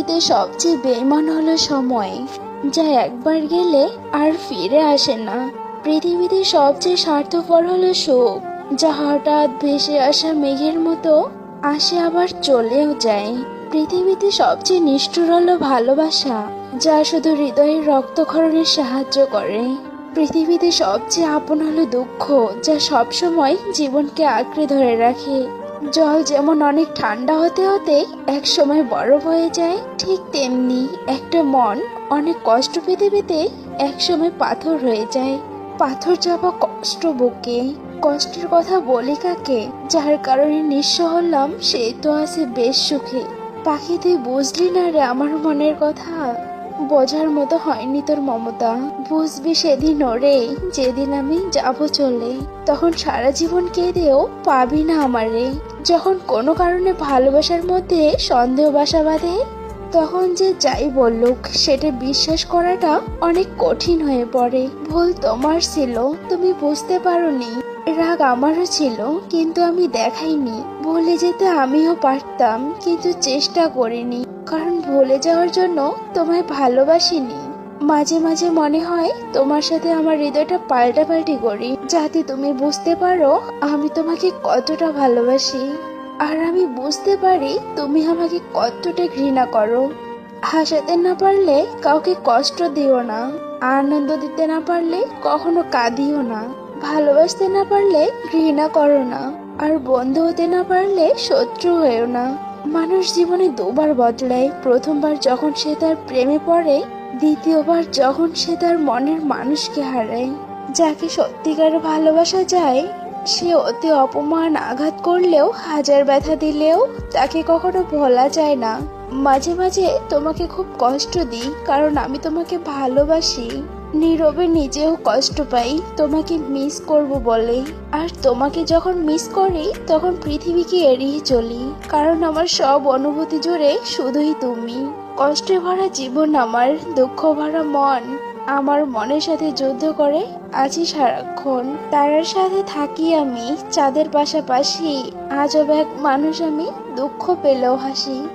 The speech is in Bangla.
পৃথিবীতে সবচেয়ে বেইমান হলো সময়, যা একবার গেলে আর ফিরে আসে না। পৃথিবীতে সবচেয়ে স্বার্থপর হলো সুখ, যা হঠাৎ ভেসে আসা মেঘের মতো আসে আবার চলেও যায়। পৃথিবীতে সবচেয়ে নিষ্ঠুর হলো ভালোবাসা, যা শুধু হৃদয়ের রক্তক্ষরণের সাহায্য করে। পৃথিবীতে সবচেয়ে আপন হলো দুঃখ, যা সবসময় জীবনকে আঁকড়ে ধরে রাখে। জল যেমন অনেক ঠান্ডা হতে হতে এক সময় বরফ হয়ে যায়, ঠিক তেমনি একটা মন অনেক কষ্ট পেতে পেতে এক সময় পাথর হয়ে যায়। পাথর চাপা কষ্ট বুকে, কষ্টের কথা বলি কাকে? যার কারণে নিঃস্ব হলাম, সে তো আছে বেশ সুখে। পাখিতে বুঝলি না রে আমার মনের কথা? বোঝার মতো হয়নি তোর মমতা। বুঝবি সেদিন ওরে, যেদিন আমি যাব চলে। তখন সারা জীবন কেঁদেও পাবি না আমারে। যখন কোনো কারণে ভালোবাসার মধ্যে সন্দেহ বাসা বাঁধে তখন যে যাই বললুক সেটা বিশ্বাস করাটা অনেক কঠিন হয়ে পড়ে। ভুল তোমার ছিল, তুমি বুঝতে পারোনি। রাগ আমারও ছিল, কিন্তু আমি দেখাইনি। ভুলে যেতে আমিও পারতাম, কিন্তু চেষ্টা করিনি। কারণ ভুলে যাওয়ার জন্য তোমায় ভালোবাসিনি। মাঝে মাঝে মনে হয় তোমার সাথে আমার হৃদয়টা পাল্টাপাল্টি করি। যাতে তুমি বুঝতে পারো, আমি তোমাকে কতটা ভালোবাসি। আর আমি বুঝতে পারি তুমি আমাকে কতটা ঘৃণা করো। হাসাতে না পারলে কাউকে কষ্ট দিও না। আনন্দ দিতে না পারলে কখনো কাঁদিও না। ভালোবাসতে না পারলে ঘৃণা করো না। আর বন্ধু হতে না পারলে শত্রু হয়েও না। মানুষ জীবনে দুবার বদলায়। প্রথমবার যখন সে তার প্রেমে পড়ে, দ্বিতীয়বার যখন সে তার মনের মানুষকে হারায়। যাকে সত্যিকার ভালোবাসা যায় সে অতি অপমান আঘাত করলেও, হাজার ব্যথা দিলেও তাকে কখনো ভোলা যায় না। মাঝে মাঝে তোমাকে খুব কষ্ট দিই, কারণ আমি তোমাকে ভালোবাসি। নীরবে নিজেও কষ্ট পাই, তোমাকে মিস করব বলে। আর তোমাকে যখন মিস করি, তখন পৃথিবীকে এড়িয়ে চলি, কারণ আমার সব অনুভূতি জুড়ে শুধুই তুমি। কষ্টে ভরা জীবন আমার, দুঃখ ভরা মন আমার মনের সাথে যুদ্ধ করে, আছি সারাক্ষণ। তারার সাথে থাকি আমি, চাঁদের পাশাপাশি আজব এক মানুষ আমি, দুঃখ পেলেও হাসি।